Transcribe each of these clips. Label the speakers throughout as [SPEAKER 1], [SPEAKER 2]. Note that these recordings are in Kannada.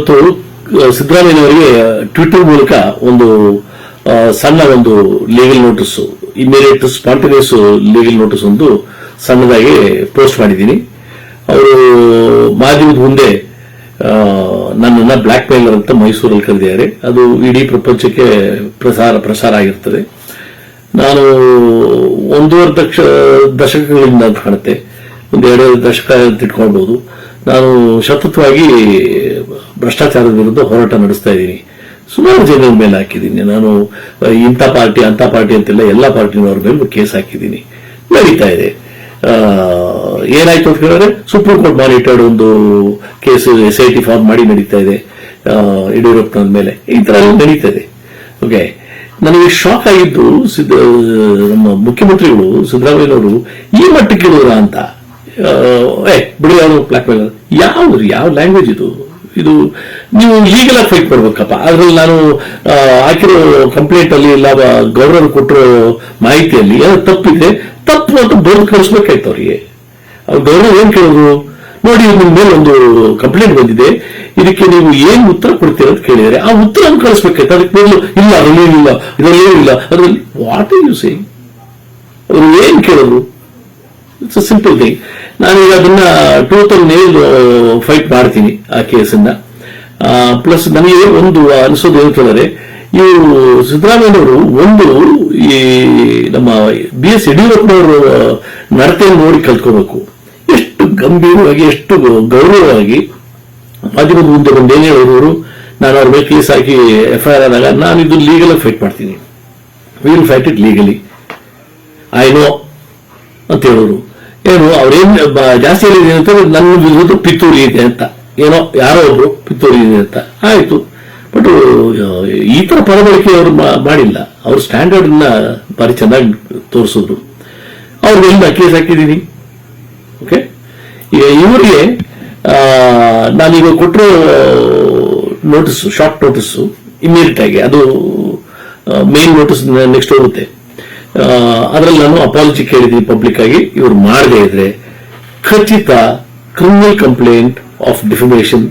[SPEAKER 1] ಇವತ್ತು ಸಿದ್ದರಾಮಯ್ಯನವರಿಗೆ ಟ್ವಿಟರ್ ಮೂಲಕ ಒಂದು ಸಣ್ಣ ಒಂದು legal notice immediate spontaneous legal notice ಒಂದು ಸಣ್ಣದಾಗಿ ಪೋಸ್ಟ್ ಮಾಡಿದ್ದೀನಿ. ಅವರು ಮಾಧ್ಯಮದ ಮುಂದೆ ನನ್ನನ್ನು ಬ್ಲ್ಯಾಕ್ ಮೇಲರ್ ಅಂತ ಮೈಸೂರಲ್ಲಿ ಕರೆದಿದ್ದಾರೆ. ಅದು ಇಡೀ ಪ್ರಪಂಚಕ್ಕೆ ಪ್ರಸಾರ ಪ್ರಸಾರ ಆಗಿರ್ತದೆ. ನಾನು ಒಂದೂವರೆ ದಕ್ಷ, ದಶಕಗಳಿಂದ ಕಾಣುತ್ತೆ. ಒಂದು ಎರಡು ದಶಕ ಅಂತ ನಾನು ಸತತವಾಗಿ ಭ್ರಷ್ಟಾಚಾರದ ವಿರುದ್ಧ ಹೋರಾಟ ನಡೆಸ್ತಾ ಇದ್ದೀನಿ. ಸುಮಾರು ಜನರ ಮೇಲೆ ಹಾಕಿದ್ದೀನಿ. ನಾನು ಇಂಥ ಪಾರ್ಟಿ ಅಂತ ಪಾರ್ಟಿ ಅಂತೆಲ್ಲ ಎಲ್ಲ ಪಾರ್ಟಿನವ್ರ ಮೇಲೆ ಕೇಸ್ ಹಾಕಿದ್ದೀನಿ. ನಡೀತಾ ಇದೆ. ಏನಾಯ್ತು ಅಂತ ಕೇಳಿದ್ರೆ ಸುಪ್ರೀಂ ಕೋರ್ಟ್ ಮಾನಿಟರ್ಡ್ ಒಂದು case S I T form ಮಾಡಿ ನಡೀತಾ ಇದೆ. ಆ, ಯಡಿಯೂರಪ್ಪನವ್ರ ಮೇಲೆ. ಈ ತರ ಎಲ್ಲ ನಡೀತಾ ಇದೆ ಓಕೆ. ನನಗೆ ಶಾಕ್ ಆಗಿದ್ದು ಸಿದ್ದ ನಮ್ಮ ಮುಖ್ಯಮಂತ್ರಿಗಳು ಸಿದ್ದರಾಮಯ್ಯನವರು ಈ ಮಟ್ಟಕ್ಕೆ ಇರೋರ ಅಂತ? ಏ ಬಿಡಿ ಯಾವ್ದು ಮೇಲ್ ಯಾವ ಯಾವ ಲ್ಯಾಂಗ್ವೇಜ್ ಇದು? ಇದು ನೀವು ಲೀಗಲ್ ಆಗಿ ಫೈಟ್ ಮಾಡ್ಬೇಕಪ್ಪ. ಅದ್ರಲ್ಲಿ ನಾನು ಹಾಕಿರೋ ಕಂಪ್ಲೇಂಟ್ ಅಲ್ಲಿ ಇಲ್ಲ ಗೌರವ ಕೊಟ್ಟಿರೋ ಮಾಹಿತಿಯಲ್ಲಿ ಏನೋ ತಪ್ಪಿದೆ ತಪ್ಪು ಅಂತ ಬೋರ್ಡ್ ಕಳಿಸ್ಬೇಕಾಯ್ತು ಅವರಿಗೆ. ಅವ್ರು ಗೌರವ ಏನ್ ಕೇಳೋದು ನೋಡಿ ನಿಮ್ಮ ಮೇಲೆ ಒಂದು ಕಂಪ್ಲೇಂಟ್ ಬಂದಿದೆ. ಇದಕ್ಕೆ ನೀವು ಏನ್ ಉತ್ತರ ಕೊಡ್ತೀರ ಅಂತ ಕೇಳಿದರೆ ಆ ಉತ್ತರ ಕಳಿಸ್ಬೇಕಾಯ್ತು. ಅದಕ್ಕೆ ಮೊದಲು, ಇಲ್ಲ, ಅದ್ರಲ್ಲಿ ಏನಿಲ್ಲ, ಇದರಲ್ಲಿ ಏನಿಲ್ಲ. ಅದರಲ್ಲಿ ವಾಟ್ ಯು ಸೇಮ್ ಅವರು ಏನ್ ಕೇಳಿದ್ರು? ಇಟ್ಸ್ ಸಿಂಪಲ್ ಥಿಂಗ್ ನಾನೀಗ ಅದನ್ನ ಟೂತ್ ನೇಲ್ ಫೈಟ್ ಮಾಡ್ತೀನಿ ಆ ಕೇಸನ್ನ. ಪ್ಲಸ್ ನನಗೆ ಒಂದು ಅನಿಸೋದು ಏನು ಕೇಳಿದ್ರೆ ಇವರು ಸಿದ್ದರಾಮಯ್ಯನವರು ಒಂದು ಈ ನಮ್ಮ ಬಿ ಎಸ್ ಯಡಿಯೂರಪ್ಪನವರು ನಡತೆಯನ್ನು ನೋಡಿ ಕಲ್ತ್ಕೋಬೇಕು. ಎಷ್ಟು ಗಂಭೀರವಾಗಿ, ಎಷ್ಟು ಗೌರವವಾಗಿ ಮಾಧ್ಯಮದ ಮುಂದೆ ಬಂದು ಏನು ಹೇಳಿದವರು ನಾನು ಅವ್ರ ಮೇಲೆ ಕೇಸ್ ಹಾಕಿ ಎಫ್ ಐ ಆರ್ ಆದಾಗ ನಾನು ಇದು ಲೀಗಲ್ ಫೈಟ್ ಮಾಡ್ತೀನಿ. Will fight it legally I know ಅಂತ ಹೇಳೋರು ಏನು ಅವ್ರೇನ್ ಜಾಸ್ತಿ ಏನಿದೆ ನನ್ನ ಬಿದ್ದು ಪಿತ್ತೂರಿ ಇದೆ ಅಂತ. ಏನೋ, ಯಾರೋ ಒಬ್ರು ಪಿತ್ತೂರಿ ಇದೆ ಅಂತ. ಆಯ್ತು. ಬಟ್ ಈ ತರ ಪದಬಳಕೆ ಅವರು ಮಾಡಿಲ್ಲ. ಅವ್ರ ಸ್ಟ್ಯಾಂಡರ್ಡ್ನ ಭಾರಿ ಚೆನ್ನಾಗಿ ತೋರಿಸಿದ್ರು. ಅವ್ರಿಗೆಲ್ಲ ಕೇಸ್ ಹಾಕಿದ್ದೀನಿ ಓಕೆ ಈಗ ಇವರಿಗೆ ನಾನೀಗ ಕೊಟ್ಟಿರೋ ನೋಟಿಸ್ ಶಾರ್ಟ್ ನೋಟಿಸ್ ಇಮಿಡಿಯೇಟ್ ಆಗಿ. ಅದು ಮೇನ್ ನೋಟಿಸ್ ನೆಕ್ಸ್ಟ್ ಹೋಗುತ್ತೆ. ಅದರಲ್ಲಿ ನಾನು ಅಪಾಲಜಿ ಕೇಳಿದ್ದೀನಿ ಪಬ್ಲಿಕ್ ಆಗಿ. ಇವ್ರು ಮಾಡದೇ ಇದ್ರೆ ಖಚಿತ criminal complaint of defamation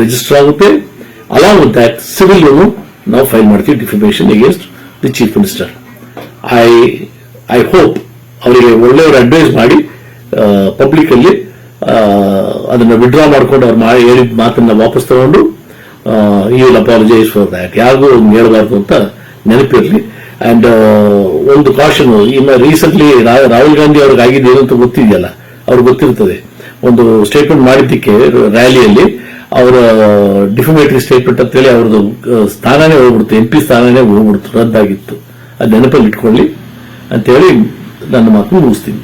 [SPEAKER 1] register ಆಗುತ್ತೆ. ಅಲಾಂಗ್ ವಿತ್ ದಟ್ ಸಿವಿಲ್ ನಾವು ಫೈಲ್ ಮಾಡ್ತೀವಿ defamation against the chief minister I I hope ಅವರಿಗೆ ಒಳ್ಳೆಯವರು ಅಡ್ವೈಸ್ ಮಾಡಿ ಪಬ್ಲಿಕ್ ಅಲ್ಲಿ ಅದನ್ನ ವಿಡ್ರಾ ಮಾಡ್ಕೊಂಡು ಅವ್ರು ಹೇಳಿದ ಮಾತನ್ನ ವಾಪಸ್ ತಗೊಂಡು ಈ ವಿಲ್ ಅಪಾಲಜೈಸ್ ಫಾರ್ ದ್ಯಾಟ್ ಯಾರಿಗೂ ಹಿಂಗ್ ಅಂತ ನೆನಪಿರಲಿ. ಅಂಡ್ ಒಂದು ಕಾಷನ್ ಇನ್ನು ರೀಸೆಂಟ್ಲಿ ರಾಹುಲ್ ಗಾಂಧಿ ಅವ್ರಿಗೆ ಆಗಿದ್ದು ಏನಂತ ಗೊತ್ತಿದೆಯಲ್ಲ ಅವ್ರಿಗೆ ಗೊತ್ತಿರ್ತದೆ. ಒಂದು ಸ್ಟೇಟ್ಮೆಂಟ್ ಮಾಡಿದ್ದಕ್ಕೆ ರ್ಯಾಲಿಯಲ್ಲಿ ಅವರ ಡಿಫಿಮೇಟರಿ ಸ್ಟೇಟ್ಮೆಂಟ್ ಅಂತೇಳಿ ಅವ್ರದ್ದು ಆ, ಸ್ಥಾನನೇ ಹೋಗ್ಬಿಡ್ತು ಎಂ ಪಿ ಸ್ಥಾನನೇ ಹೋಗ್ಬಿಡ್ತು ರದ್ದಾಗಿತ್ತು. ಅದು ನೆನಪಲ್ಲಿ ಇಟ್ಕೊಳ್ಳಿ. ಅಂತೇಳಿ ನನ್ನ ಮಾತು ಮುಗಿಸ್ತೀನಿ.